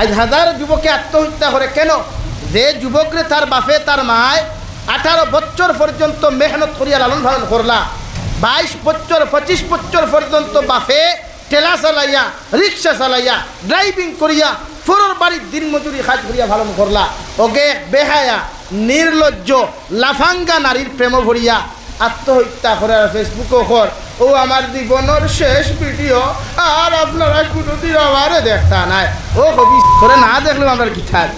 আজ হাজার যুবকে আত্মহত্যা করে। কেন? যে যুবকরে তার বাপে, তার মায় আঠারো বছর পর্যন্ত মেহনত করিয়া লালন পালন করলা, বাইশ বছর, পঁচিশ বছর পর্যন্ত বাপে ঠেলা চালাইয়া, রিক্সা চালাইয়া ড্রাইভিং করিয়া, ফোরর বাড়ির দিন মজুরি কাজ করিয়া পালন করলা। ওকে বেহায়া, নির্লজ্জ, লাফাঙ্গা নারীর প্রেম ভরিয়া আত্মহত্যা করে আর ফেসবুকও কর। ও আমার জীবনের শেষ ভিডিও আর আপনারা কোনোদিন আমারে দেখা নাই। ও কবি করে না দেখলেও আমরা কি থাক?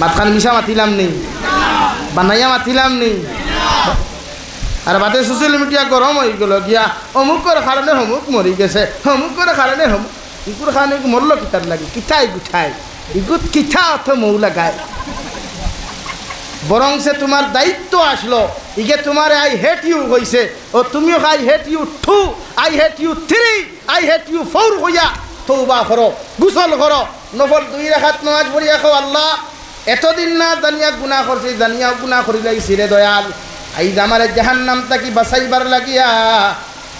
মাতখান মিশা মাতিলাম নেই বানাইয়া মাতিলাম নেই আর বাদে সোশ্যাল মিডিয়া গরম হয়ে গেল গিয়া। অমুকর কারণে অমুক মরি গেছে অমুকর কারণে অমুক ইগুর কারণে মরলো কিতার লাগে, কিঠাই গুঠাই। ইগুত কিঠা অর্থ মৌ লাগায় বরং সে তোমার দায়িত্ব আসলো। ইগে তোমার আই হেট ইউ হইছে ও তুমিও I hate you two, I hate you three, I hate you four হইয়া তৌবা করো, গুসল করো। নফল দুই রেখাত নামাজ পড়িয়া খাও আল্লাহ, এতদিন না জানিয়া গুণা করছি জানিয়া গুণা করি লাইছি রে দয়াল। আই আমারে জাহান নাম তাকি বাঁচাইবার লাগিয়া,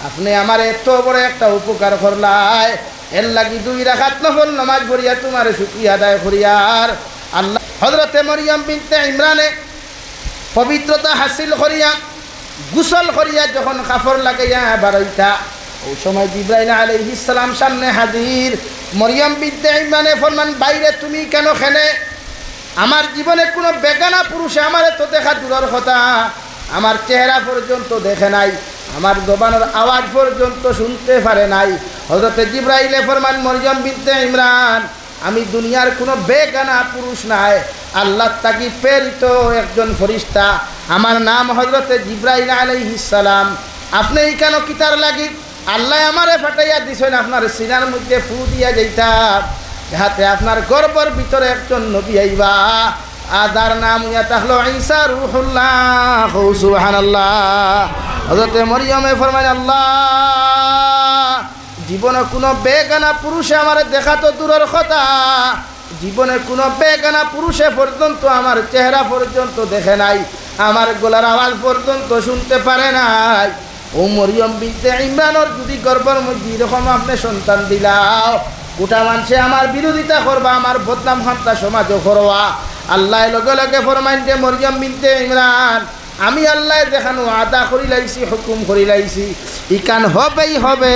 আপনি আমার এত বড় একটা উপকার করলাই। এর লাগি দুই রাখাত নফল নামাজ পড়িয়া তোমার শুক্রিয়া আদায় করিয়ার। আল্লাহ হজরতে মরিয়াম বিনতে ইমরানে পবিত্রতা হাসিল করিয়া, গুসল করিয়া যখন কাফর লাগাইয়া বারইতা ওই সময় জিব্রাইল আলাইহিস সালাম সামনে হাজির। মরিয়াম বিনতে ইমরানে ফরমান, বাইরে তুমি কেন খেলে? আমার জীবনে কোনো বেগানা পুরুষে আমার তো দেখা দূরের কথা। আমার চেহারা পর্যন্ত দেখে নাই, আমার জবানের আওয়াজ পর্যন্ত শুনতে পারে নাই। হজরতে জিব্রাইলে ফরমান, মরিয়ম বিনতে ইমরান আমি দুনিয়ার কোনো বেগানা পুরুষ নাই। আল্লাহ তাকি প্রেরিত একজন ফরিস্তা। আমার নাম হজরতে জিব্রাইল আলাইহিসালাম আপনি এই কেন কিতার লাগি? আল্লাহ আমারে ফাটাইয়া দিছেন, আপনার সিনার মধ্যে ফু দিয়া যাইতাম যাহাতে আপনার গর্বর ভিতরে একজন নবী আইবা। আদার নাম ইয়া তাহলো ঈসা রুহুল্লাহ। সুবহানাল্লাহ। হযরতে মরিয়মে ফরমান আল্লাহ জীবনে কোনো বেগানা পুরুষে আমার দেখা তো দূরের কথা। জীবনে কোনো বেগানা পুরুষে পর্যন্ত আমার চেহারা পর্যন্ত দেখে নাই, আমার গলার আওয়াজ পর্যন্ত শুনতে পারে নাই। ও মরিয়ম বিনতে ইমরানর যদি গর্বর মধ্যে এরকম আপনি সন্তান দিলাও, গোটা মানুষে আমার বিরোধিতা করবা, আমার বদনাম খান্তা সমাজও করবা। আল্লাহ লগে লগে ফরমাইন যে মরিয়ম বিনতে ইমরান, আমি আল্লাহ দেখানো আদা করি লাইছি হুকুম করি লাইছি ইকান হবেই হবে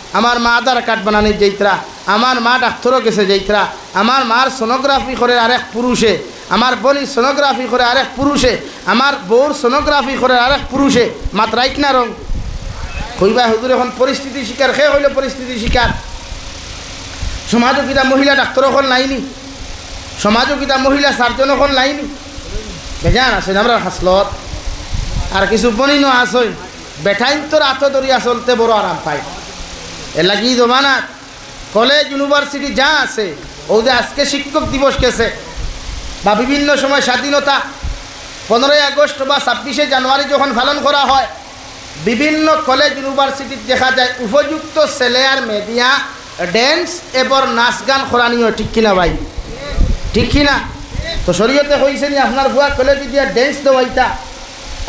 আমার মা আধার কার্ড বানানি যাইতরা, আমার মা ডাক্তারও গেছে যাইতরা, আমার মার সোনোগ্রাফি করে আরেক পুরুষে, আমার বোনই সোনোগ্রাফি করে আরেক পুরুষে, আমার বউর সোনোগ্রাফি করে আরেক পুরুষে মাত্রাইক না রং? কইবা হুজুর, এখন পরিস্থিতি শিকার সে হইলে পরিস্থিতি শিকার। সমাজকিতা মহিলা ডাক্তার এখন নাইনি সমাজকিতা মহিলা সার্জন এখন নাইনি বেজান আছে আমরা হাসলত। আর কিছু বনিনো আসই বেঠাইন তোর আত দরিয়া চলতে বড় আরাম পায়। এ লাগি জমানাত কলেজ, ইউনিভার্সিটি যা আছে ও যে আজকে শিক্ষক দিবস গেছে। বা বিভিন্ন সময় স্বাধীনতা, পনেরোই আগস্ট বা ছাব্বিশে জানুয়ারি যখন পালন করা হয়, বিভিন্ন কলেজ, ইউনিভার্সিটির দেখা যায়, উপযুক্ত ছেলে আর মেদিয়া ড্যান্স এবং নাচ গান করানিও, ঠিক কিনা ভাই? ঠিক কিনা? তো শরীয়তে হয়েছে নি, আপনার ভুয়া কলেজে দিয়া ড্যান্স দেওয়াইতা,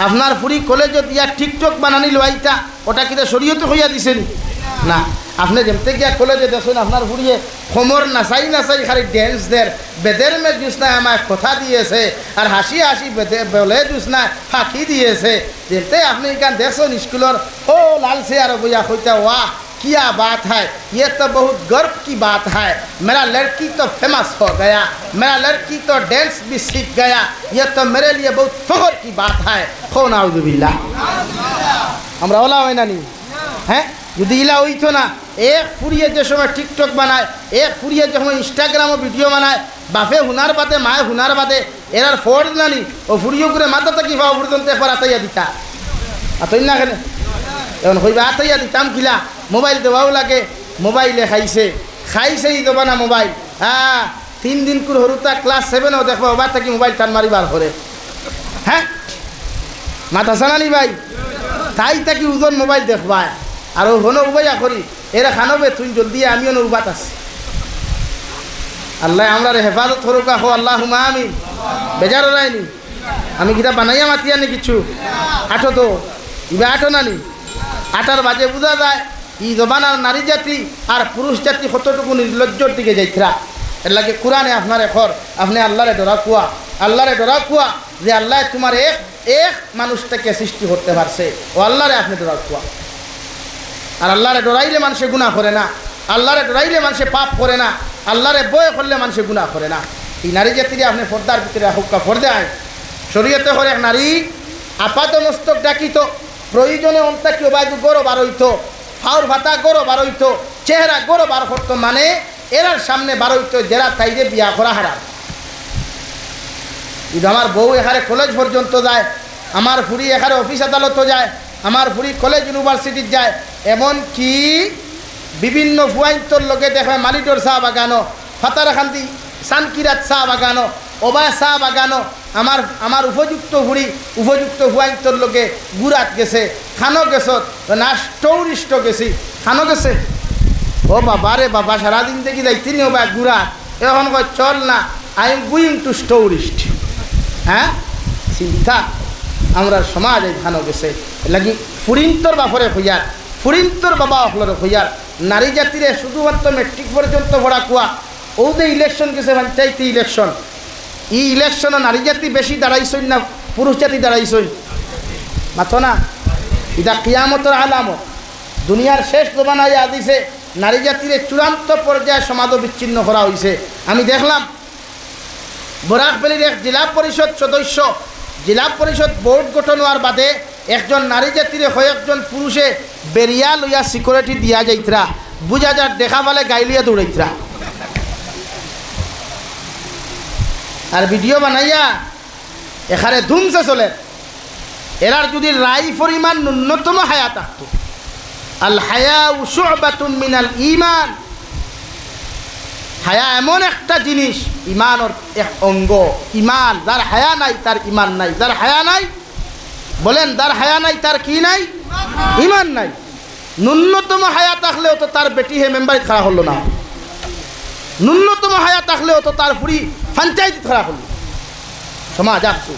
আপনার ফুরি কলেজে দিয়া টিকটক বানানি লোয়াইতা ওটা কিন্তু শরীয়তে হইয়া দিছেন না আপনি যেমতে গিয়া কলেজে দেখুন আপনার ফুরিয়ে সমর নাচাই নাচাই খালি ড্যান্স দের বেদের মে জুসনায় আমার কথা দিয়েছে আর হাসি হাসি বেদে বলে জুসনায় ফাঁকি দিয়েছে যেতে আপনি এখান দেখছেন স্কুলের ও লাল সে আর বইয়া হইতা ওয়া क्या बात है ये तो बहुत गर्व की बात है मेरा लड़की तो फेमस हो गया मेरा लड़की तो डांस भी सीख गया ये तो मेरे लिए बहुत फख्र की बात है हो नाउजुबिल्ला আমরা ওলা হয় না নি হ্যাঁ যদি ইলা হইতো না, এক ফুরিয়ে যে সময় টিকটক বানায়, এক ফুরিয়ে যে সময় ইনস্টাগ্রামও ভিডিও বানায়, বাপে হুনার বাদে, মায়ে হুনার বাদে, এরার ফোর নানি ও ফুরিয়ে করে মাথা থাকি পাওয়া পর্যন্ত একবার আতাইয়া দিতা। আতই না কেন? এখন হইবা আতাইয়া দিতাম খিলা মোবাইল দেওয়াও লাগে, মোবাইলে খাইছে। খাইছেই দেবা না মোবাইল। হ্যাঁ তিন দিন করে হরুতা ক্লাস সেভেনও দেখবা ওবার থাকি মোবাইল টান মারিবার করে হ্যাঁ মাথা সানানি ভাই? তাই তাকি ওজন মোবাইল দেখবা আর হনো উবাইয়া করি। এরা খানবে তুই জলদি আমিও নৌবাত আছি। আল্লাহ আমরা হেফাজত করুক, আহো আল্লাহ হুমা আমি বেজার রায়নি আমি কিতা বানাইয়া মাতিয়া নি কিছু? আঠো তো। ইবা আঠো নানি। আটার বাজে বোঝা যায়, ই জবানার নারী জাতি আর পুরুষ জাতি কতটুকু নির্লজ্জর দিকে যাইতরা। এর লাগে কোরআনে আপনার এখর আপনি আল্লাহরে ডরা কুয়া। আল্লাহরে ডরা কুয়া যে আল্লাহ তোমার এক এক মানুষটাকে সৃষ্টি করতে পারছে। ও আল্লাহরে আপনি ডরা কুয়া। আর আল্লাহরে ডরাইলে মানুষে গুণা করে না। আল্লাহরে ডরাইলে মানুষে পাপ করে না। আল্লাহরে বয় করলে মানুষে গুণা করে না। এই নারী জাতিরে আপনি ফর্দার ভিতরে হুক্কা ফর্দে আয় শরীয়তে হরে এক নারী আপাত মস্তক ডাকিত, প্রয়োজনে অন্তাকি ওবায়দু গরো বার হইতো, ফাউর ভাতা গরো বার হইতো, চেহারা গরো বার করতো মানে এরার সামনে বার হইতো জেরা তাইরে বিয়া করা হারা কিন্তু আমার বউ এখানে কলেজ পর্যন্ত যায়, আমার ফুরি এখানে অফিস আদালত যায়, আমার ফুরি কলেজ ইউনিভার্সিটির যায় এমন কি বিভিন্ন ফুয়াইন্তর লোকে দেখবে মালিটোর চা বাগানো ফাতারাখান্দি সানকিরাত চা বাগানো ওবা চা বাগানো, আমার আমার উপযুক্ত ফুরি উপযুক্ত ফুয়াইন্তর লোকে গুড়াত গেছে, খানো গেছত না নাষ্টৌরিষ্ট গেছি, খানো গেছে। ও বাবা রে বাবা, সারাদিন দেখি যাইতি নি বা গুড়াত, এখন কয় চল না, আই এম গুইং টু স্টোরিস্ট হ্যাঁ? চিন্তা আমরা সমাজ এই ভানো গেছে, লাগি ফুরিন্তর বাপরে হইয়ার ফুরিন্তর বাবা অফলরে হইয়ার। নারী জাতিরে শুধুমাত্র মেট্রিক পর্যন্ত ভরা কুয়া। ও যে ইলেকশন গেছে পঞ্চায়েতি ইলেকশন ই ইলেকশনে নারী জাতি বেশি দাঁড়াইছই না পুরুষ জাতি দাঁড়াইছই? মাথো না? এটা কিয়ামতর আলামত। দুনিয়ার শেষ জমানায় আদিছে নারী জাতির চূড়ান্ত পর্যায়ে সমাজ বিচ্ছিন্ন করা হয়েছে আমি দেখলাম বরাকবেলির এক জেলা পরিষদ সদস্য, জেলা পরিষদ বোর্ড গঠন হওয়ার বাদে একজন নারী জাতিরে একজন পুরুষে বেরিয়া লইয়া সিকিউরিটি দিয়া যাইতরা। বুঝা যার দেখা পালে গাই লইয়া দৌড়াইতরা। আর ভিডিও বানাইয়া এখানে ধুমসে চলে। এরার যদি রাই পরিমাণ ন্যূনতম হায়া থাকতো আল হায়া উসুবাতুন মিনাল ইমান হায়া এমন একটা জিনিস ইমানর এক অঙ্গ। ইমান যার হায়া নাই, তার ইমান নাই। যার হায়া নাই বলেন, তার হায়া নাই, তার কি নাই? ইমান নাই। ন্যূনতম হায়া থাকলেও তো তার বেটি হে মেম্বারে খারাপ হলো না। ন্যূনতম হায়া থাকলেও তো তার ফুরি পঞ্চায়েত খারাপ হলো। সমাজ আসছো।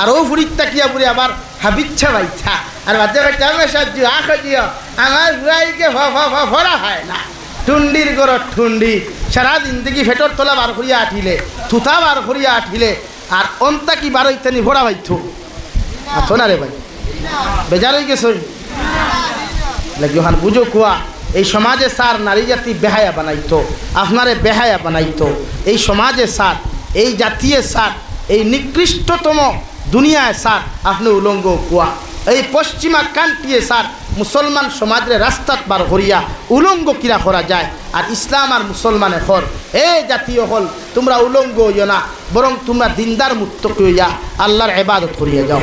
আর ও ফুরির তাকিয়া পুরি আবার হাবিচ্ছা বাইছা আর বাচ্চা বাচ্চা আমার সাহায্য আখ দিও আমার বুড়াইকে ভরা হয় না। টুন্ডির গরত ঠুন্ডি সারাদিন থেকে ফেটর তোলা বার করিয়া আঠিলে থুতা বার করিয়া আঠিলে আর অন্তা কি বার হইতানি ভরা বাইথু আছো না রে ভাই। বেজার হয়ে গেছ। লাগি বুঝো কুয়া, এই সমাজে সার নারী জাতি বেহায়া বানাইতো, আপনারে বেহায়া বানাইতো। এই সমাজে সার, এই জাতীয় সার, এই নিকৃষ্টতম দুনিয়ায় সার, আপনি উলঙ্গ কুয়া। এই পশ্চিমা কান্ট্রিয়ে সার, মুসলমান সমাজের রাস্তাত বার করিয়া উলঙ্গ কিরা করা যায়, আর ইসলাম আর মুসলমানে হর এ জাতীয় হল, তোমরা উলঙ্গ হইও না, বরং তোমরা দিনদার মুক্ত হইয়া আল্লাহর এবাদত করিয়া যাও।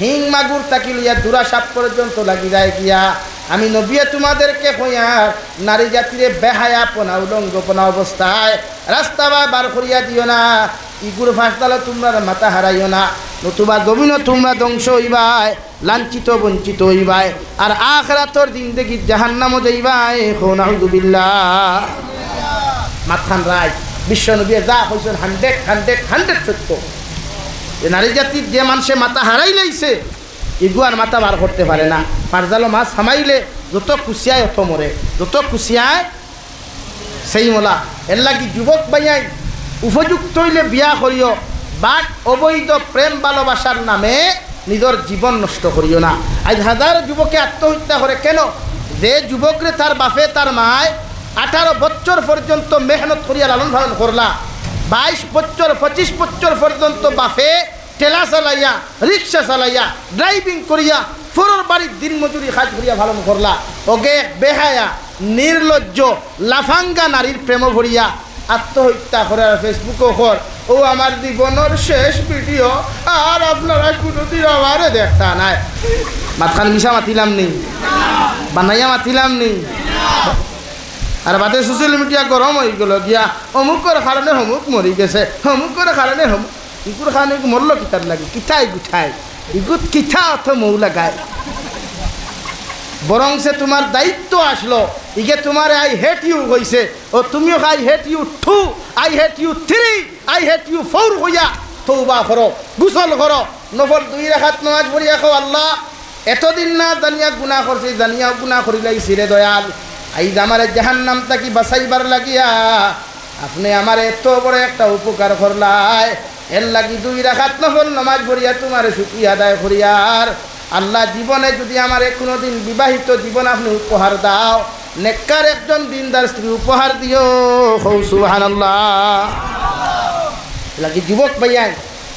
হিং মাগুর তাকি লইয়া দুরা সাপ পর্যন্ত লাগি যায় গিয়া। আমি নবিয়ে তোমাদেরকে কইয়ার নারী জাতিরে বেহায়া পোনা উলঙ্গপনা অবস্থায় রাস্তা বা বার করিয়া দিও না। ইগুর ফাঁসতালে তোমরা মাথা হারাইও না। নতুবা গভীর তোমরা ধ্বংস হইবাই লাঞ্ছিত, বঞ্চিত হইবাই আর আখরাতর জিন্দগি জাহান্নামও যাইবাই খোনাউদুবিল্লা মাথান রায়, বিশ্ব নবীর যা কইছেন হান্ড্রেড হান্ড্রেড হান্ড্রেড সত্য। যে নারী জাতির যে মানুষে মাথা হারাই লাইছে ইগুয়ার মাথা বার করতে পারে না। পারজালো মাছ হামাইলে, যত কুচিয়ায় অত মরে যত কুচিয়ায় সেই মোলা। এর লাগি যুবক বাইয়াই উপযুক্ত হইলে বিয়া করিও বাট অবৈধ প্রেম ভালোবাসার নামে নিজের জীবন নষ্ট করিও না। আজ হাজার যুবকে আত্মহত্যা করে কেন? যে যুবকরে তার বাপে তার মায় আঠারো বছর পর্যন্ত মেহনত করিয়া লালন পালন করলা বাইশ বছর, পঁচিশ বছর পর্যন্ত বাফে ঠেলা চালাইয়া, রিক্সা চালাইয়া ড্রাইভিং করিয়া, ফোরর বাড়ির দিন মজুরি কাজ করিয়া ভালন করলা। ওকে বেহায়া, নির্লজ্জ, লাফাঙ্গা নারীর প্রেম ভরিয়া আত্মহত্যা করে আর ফেসবুকও কর। ও আমার জীবনের শেষ ভিডিও, আর আপনারা কোনোদিন আমারে দেখা নাই। মাতখান মিশা মাতিলাম নেই বানাইয়া মাতিলাম নেই আর বাদে সোশ্যাল মিডিয়া গরম হয়ে গেল গিয়া অমুকর কারণে অমুক মরি গেছে অমুকর কারণে অমুক ইগুর কারণে মরল কিতার লাগে, কিঠাই গুঠাই, ইগুত কিঠা অর্থ মৌ লাগায় বরং সে তোমার দায়িত্ব আসলো, ইগে তোমার আই হেট ইউ হইছে ও তুমিও I hate you two I hate you three I hate you four হইয়া তৌবা করো গুসল করো নফল দুই রেখাত নামাজ পড়িয়া খাও আল্লাহ। এতদিন না জানিয়া গুণা করছে জানিয়া গুণা করিলাই সিরে দয়াল। আই আমার জাহান নাম তাকি বাসাইবার লাগিয়া আপনি আমার এত বড় একটা উপকার করলাই। এর লাগি দুই রাখাত নফল নমাজ পড়িয়া তোমার শুক্রিয়া আদায় করিয়ার আল্লাহ জীবনে যদি আমার কোনোদিন বিবাহিত জীবন আপনি উপহার দাও, নেককার একজন দিনদার স্ত্রী উপহার দিও। হৌ সুবাহান লাগি যুবক ভাইয়াই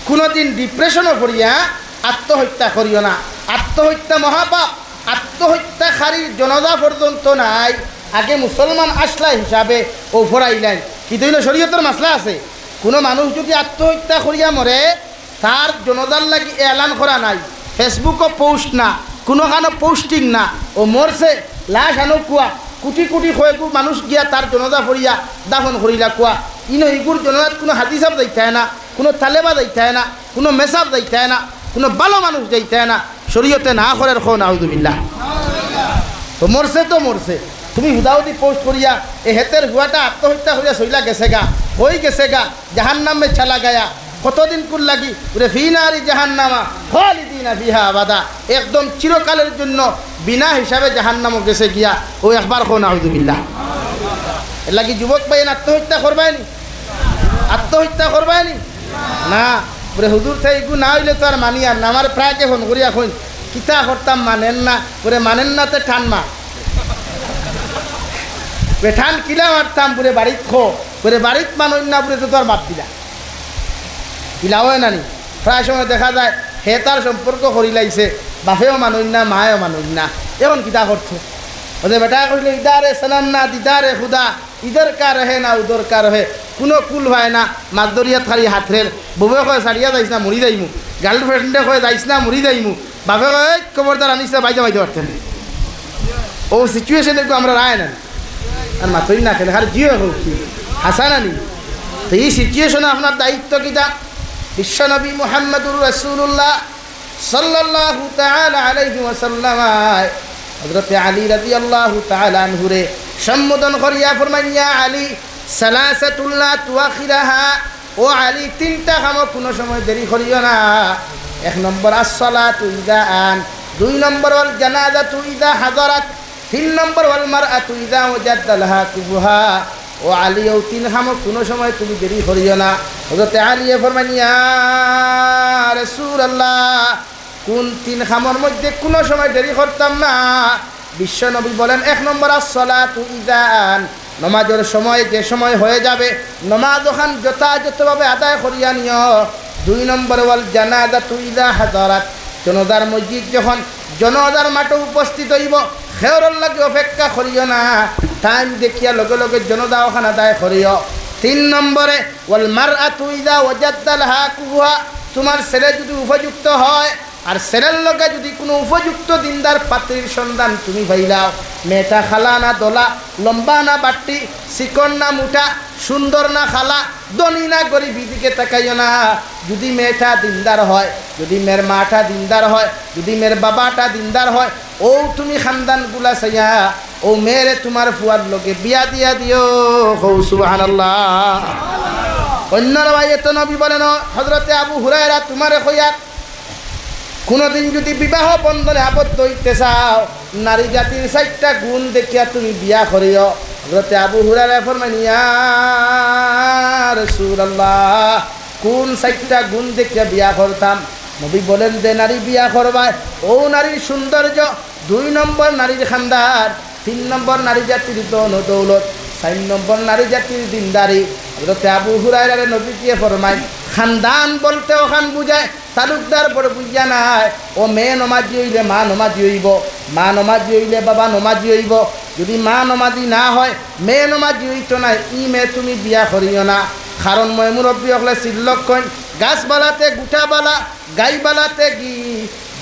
কোনোদিন ডিপ্রেশনও করিয়া আত্মহত্যা করিও না। আত্মহত্যা মহাপাপ। আত্মহত্যাকারী জনতা পর্যন্ত নাই, আগে মুসলমান আসলা হিসাবে ও ফরাইলেন কিন্তু শরীয়তের মাসলা আছে। কোনো মানুষ যদি আত্মহত্যা করিয়া মরে তার জনতার লাগি এলান করা নাই। ফেসবুকও পোস্ট না, কোনো কানো পোস্টিং না। ও মরছে লাশ আনো কোয়া কোটি কোটি কয়েকু মানুষ গিয়া তার জনতা ফরিয়া দাফন করিলা কোয়া ইনো ইগুর জনতাত কোনো হাদিসাব যাইতে না, কোনো তালেবা যাইতে না, কোনো মেসাব যাইতে না, কোনো ভালো মানুষ যাইতে না। শরীয়তে না করে খো নাউদুবিল্লা তো মরছে তো মরছে। তুমি হুদাহুদি পোস্ট করিয়া, এ হেতের হুয়াটা আত্মহত্যা করিয়া সইলা গেছে গা হয়ে গেছে গা জাহান নামে ছালা গায়া। কতদিন কুল লাগি? ওরে ফিনারি জাহান নামা খালিদিনা ফিহা আবাদা। একদম চিরকালের জন্য বিনা হিসাবে জাহান নামও গেছে গিয়া। ও একবার খো নাউদুবিল্লা এর লাগি যুবক ভাই আত্মহত্যা করবাইনি আত্মহত্যা করবাইনি না। ওরে হুদুর থেকে এগু না হইলে তো আর মানি আর না। আমার প্রায় যে ফোন করিয়া কইন, কিতা করতাম, মানেন না? ওরে মানেন না তো টান মা। বেঠান কিলা মারতাম? পুরে বাড়িত খো। পুরে বাড়িত মানুষ না পুরে তো তোর বাপ দিলা। কিলা হয় নানি প্রায় সময় দেখা যায়, হে তার সম্পর্ক করি লাইছে, বাপেও মানুষ না, মায়েও মানুষ না। এখন কিতা করছ? ওদের বেটা কইলে, ইদারে সালাম না, দিদারে খুদা। ইধর কার হে না উদর কার হে কোনো কুল হয় না মাদরিয়া থারি হাতরের বউয়ে কয় সারিয়া যাইস না মরি যাইমু গার্লফ্রেন্ডে কয় যাইস না মরি যাইমু বাপে কয় "এই, খবরদার আনিস না বাইতে বাইতে পারতেন ও সিচুয়েশন আমরা রায় না আর মাতই না খেলে খালি জিও হোক হাসান আনি তো এই সিচুয়েশনে আপনার দায়িত্ব কিতা বিশ্বনবী মোহাম্মদুর রসুল্লাহ সাল্লাল্লাহু তাআলা আলাইহি ওয়াসাল্লাম হযরত আলী রাদিয়াল্লাহু তাআলা আনহুরে সম্বোধন করিয়া ফরমাইয়া, আলী সালাসাতুল্লাহ তুয়াখিরাহা ও আলী, তিনটা কাম কোনো সময় দেরি করিও না। এক নম্বর, আসসালাতু ইদা আন। দুই নম্বর, ওয়াল জানাজাতু ইদা হাজারাত তিন নম্বর, ওয়াল মারআতু ইদা ওয়াজাদালহা কুবুহা ও আলী ও তিন খামো কোনো সময় তুমি দেরি করিও না। হজরতে আলিয়ে ফরমানিয়া রসুল আল্লাহ কোন তিন খামর মধ্যে কোনো সময় দেরি করতাম না। বিশ্ব নবী বলেন, এক নম্বর আসলা তু ইদান, নমাজের সময় যে সময় হয়ে যাবে, নমাজ ওখান যথাযথভাবে আদায় করিয়া নিও। দুই নম্বর ওয়াল জানাজা তু ইদা হাজারাত, জনদার মসজিদ যখন জনদার মাঠে উপস্থিত হইব খেয়রর লাগে অপেক্ষা করিও না। টাইম দেখিয়া লগে লগে জনদা ওখান আদায় করিও। তিন নম্বরে, ওয়াল মার আতুইদা ওজাদ্দাল হা কুহা, তোমার ছেলে যদি উপযুক্ত হয় আর ছেলের লগে যদি কোনো উপযুক্ত দিনদার পাত্রীর সন্ধান তুমি ভাইলাও মেয়েটা খালা না দোলা, লম্বা না বাট্টি, চিকন না মুঠা সুন্দর না খালা দনি না গরিব দিকে তাকাইও না। যদি মেয়েটা দিনদার হয়, যদি মেয়ের মাটা দিনদার হয়, যদি মেয়ের বাবাটা দিনদার হয়, ও তুমি খানদানগুলা চাইয়া ও মেয়েরে তোমার ফুয়ার লোকে বিয়া দিয়া দিও। হৌ সুবাহান অন্য ভাই, এত নবী বলেন হজরতে আবু হুরায়রা তোমারে কইয়া কোনোদিন যদি বিবাহ বন্ধনে আবদ্ধ হইতে চাও, নারী জাতির চারটা গুণ দেখিয়া তুমি বিয়া করিও। হজরতে আবু হুরায়রা ফরমানিয়া রাসূলুল্লাহ, কোন চারটা গুণ দেখিয়া বিয়া করতাম? নবী বলেন যে, নারী বিয়া করবায়। ও নারীর সৌন্দর্য, দুই নম্বর নারীর খান্দার, তিন নম্বর নারী জাতির দন দৌলত, চার নম্বর নারী জাতির দিনদারি। হজরত আবু হুরাইরারে নবী দিয়ে ফরমাই খানদান বলতে ওখান বুঝায়, তালুকদার বড় বুঝা নাই, ও মেয়ে নমাজি হইলে মা নমাজি হইব, মা নমাজি হইলে বাবা নমাজি হইব, যদি মা নমাজি না হয়, মেয়ে নমাজি হইতো নাই ই মেয়ে তুমি বিয়া করিও না। কারণ মই মুরব্বী হলে চিল্লক কইন গাছ বালাতে গুটা বালা গাই বালাতে গি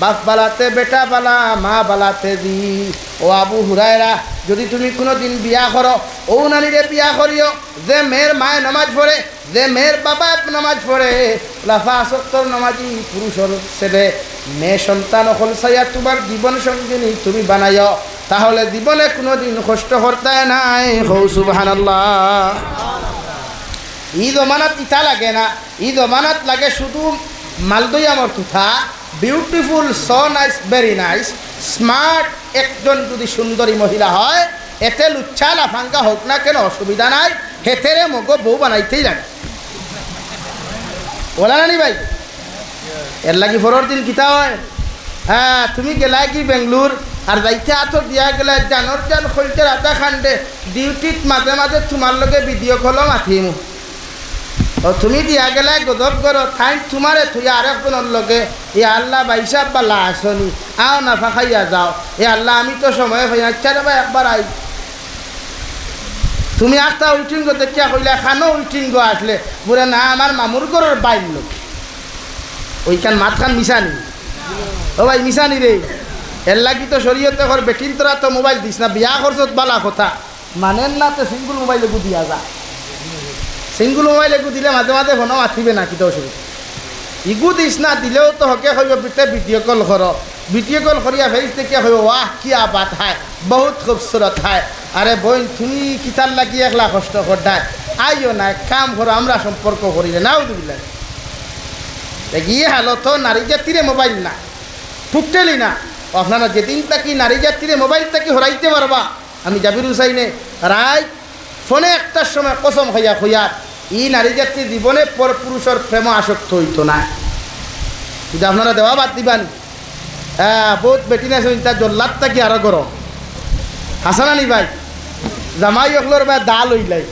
বাপ বালাতে, বেটা বালা, মা বালাতে দি। ও আবু হুরায়রা, যদি তুমি কোনো দিন বিয়া করো, ও নারীরে বিয়া করিও, যে মেয়ের মায়ে নামাজ পড়ে, যে মেয়ের বাবা নামাজ পড়ে, লাফা সত্তর নামাজি পুরুষর ছেলে। মেয়ে সন্তান অকল চাইয়া তোমার জীবন সঙ্গিনী তুমি বানাইও। তাহলে জীবনে কোনো দিন কষ্ট করতে নাই। হৌ সুবাহান ঈদ অমানাত ইটা লাগে না। ঈদ অমানাত লাগে শুধু মালদৈয়ামর তুথা বিউটিফুল স নাইস ভেরি নাইস স্মার্ট একজন যদি সুন্দরী মহিলা হয়, এতে লুচ্ছা লাফাঙ্গা হোক না কেন, অসুবিধা নাই। হেতেরে মগ বউ বানাইতেই লাগে। বলা নানি ভাই? এর লাগি ফরর দিন কিতা হয়? হ্যাঁ তুমি গেলা কি বেঙ্গলোর? আর যাইতে আতো দিয়া গেলে জানোর জান খলতে রাতা খান্ডে ডিউটিত মাঝে মাঝে তোমার লগে ভিডিও কলও মাথিমু ও তুমি দিয়া গেলে গদব করো ঠাই তোমারে থুই আরেকজনের লগে, এ আল্লাহ বাইসাব বালা আসনি আও নাফা খাইয়া যাও। এ আল্লাহ, আমি তো সময় খাই আচ্ছা রে ভাই একবার আই। তুমি একটা উইটিং গো দেখিয়া কইলে, খানো উইটিং গো আসলে বলে, না আমার মামুর ঘরের বাইর লোক। ওইখান মাতখান মিশানি ও ভাই মিশানি রে এর লাগি তো শরীয়তে ঘর বেটিন তোরা তো মোবাইল দিস না, বিয়া করছত বালা কথা। মানেন না তো সিঙ্গুল মোবাইলে দিয়া যা। সিঙ্গুল মোবাইল এগু দিলে মাঝে মাঝে ফোনও মাতিবে না কিন্তু অসুবিধা। ইগু দিস না, দিলেও তো হকে হইব বিতে ভিডিও কল কর ভিডিও কল করিয়া ফেস থেকে হইব ওয়াহ কি আবাদ হায়, বহুত খুবসুরত হায়। আরে বোন তুমি কিতার লাগি একলা কষ্ট করতায় আইও না কাম করো আমরা সম্পর্ক করিলে নাও দিবিলা গিয়ে হালো তো নারী জাতিরে মোবাইল না। টুকটেলি না। আপনারা যেদিন তাকি নারী জাতিরে মোবাইল তাকি হরাইতে পারবা আমি জাবির হুসাইনে রায় ফোনে একটার সময় কসম হইয়া হইয়া ই নারী জাতির জীবনে পর পুরুষের প্রেম আসক্ত হইতো না। যদি আপনারা দেওয়া বাদ দিবান হ্যাঁ বহুত বেটি না তার জল্লাদ তাকি আরও গরম। হাসান ভাই, জামাই অকলোর ভাই দাল হইলাই।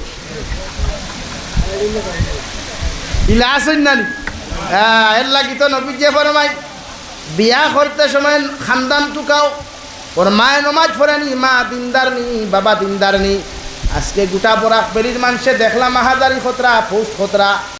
ইলা আসেন না নি? হ্যাঁ এর লাগি তো নবীজে ফরমাই, বিয়া করতে সময় খানদান টুকাও, ওর মায় নমাজ পড়েনি, মা দিনদার নি, বাবা দিনদার নি। আজকে গোটা বরাক বেরির মানুষে দেখলাম আহাদারি খতরা পোস্ট খতরা।